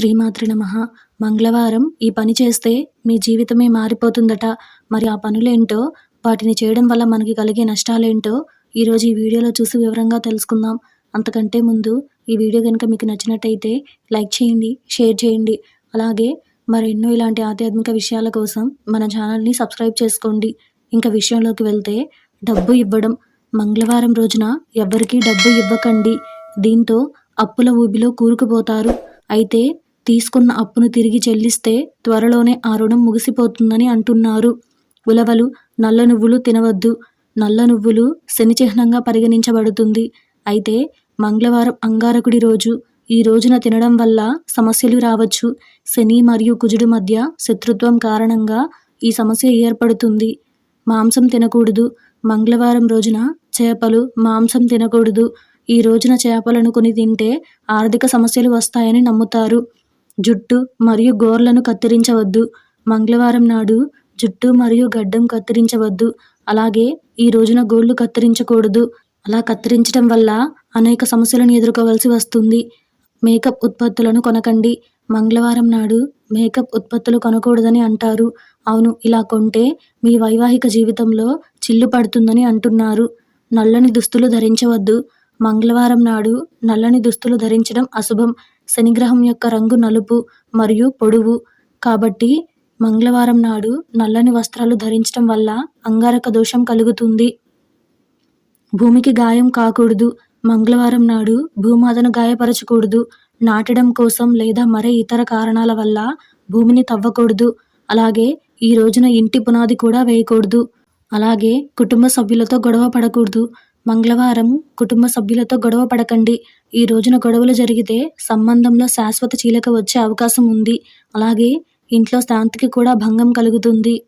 శ్రీమాతృ నమః. మంగళవారం ఈ పని చేస్తే మీ జీవితమే మారిపోతుందట. మరి ఆ పనులేంటో వాటిని చేయడం వల్ల మనకి కలిగే నష్టాలేంటో ఈరోజు ఈ వీడియోలో చూసి వివరంగా తెలుసుకుందాం. అంతకంటే ముందు ఈ వీడియో కనుక మీకు నచ్చినట్టయితే లైక్ చేయండి షేర్ చేయండి. అలాగే మరెన్నో ఇలాంటి ఆధ్యాత్మిక విషయాల కోసం మన ఛానల్ని సబ్స్క్రైబ్ చేసుకోండి. ఇంకా విషయంలోకి వెళ్తే డబ్బు ఇవ్వడం. మంగళవారం రోజున ఎవ్వరికీ డబ్బు ఇవ్వకండి. దీంతో అప్పుల ఊబిలో కూరుకుపోతారు. అయితే తీసుకున్న అప్పును తిరిగి చెల్లిస్తే త్వరలోనే ఆ రుణం ముగిసిపోతుందని అంటున్నారు. ఉలవలు నల్ల నువ్వులు తినవద్దు. నల్ల నువ్వులు శని చిహ్నంగా పరిగణించబడుతుంది. అయితే మంగళవారం అంగారకుడి రోజు. ఈ రోజున తినడం వల్ల సమస్యలు రావచ్చు. శని మరియు కుజుడు మధ్య శత్రుత్వం కారణంగా ఈ సమస్య ఏర్పడుతుంది. మాంసం తినకూడదు. మంగళవారం రోజున చేపలు మాంసం తినకూడదు. ఈ రోజున చేపలను కొని తింటే ఆర్థిక సమస్యలు వస్తాయని నమ్ముతారు. జుట్టు మరియు గోర్లను కత్తిరించవద్దు. మంగళవారం నాడు జుట్టు మరియు గడ్డం కత్తిరించవద్దు. అలాగే ఈ రోజున గోళ్ళు కత్తిరించకూడదు. అలా కత్తిరించడం వల్ల అనేక సమస్యలను ఎదుర్కోవాల్సి వస్తుంది. మేకప్ ఉత్పత్తులను కొనకండి. మంగళవారం నాడు మేకప్ ఉత్పత్తులు కొనకూడదని అంటారు. అవును ఇలా కొంటే మీ వైవాహిక జీవితంలో చిల్లు పడుతుందని అంటున్నారు. నల్లని దుస్తులు ధరించవద్దు. మంగళవారం నాడు నల్లని దుస్తులు ధరించడం అశుభం. శనిగ్రహం యొక్క రంగు నలుపు మరియు పొడవు. కాబట్టి మంగళవారం నాడు నల్లని వస్త్రాలు ధరించడం వల్ల అంగారక దోషం కలుగుతుంది. భూమికి గాయం కాకూడదు. మంగళవారం నాడు భూమాతను గాయపరచకూడదు. నాటడం కోసం లేదా మరే ఇతర కారణాల వల్ల భూమిని తవ్వకూడదు. అలాగే ఈ రోజున ఇంటి పునాది కూడా వేయకూడదు. అలాగే కుటుంబ సభ్యులతో గొడవ పడకూడదు. మంగళవారం కుటుంబ సభ్యులతో గొడవ పడకండి. ఈ రోజున గొడవలు జరిగితే సంబంధంలో శాశ్వత చీలిక వచ్చే అవకాశం ఉంది. అలాగే ఇంట్లో శాంతికి కూడా భంగం కలుగుతుంది.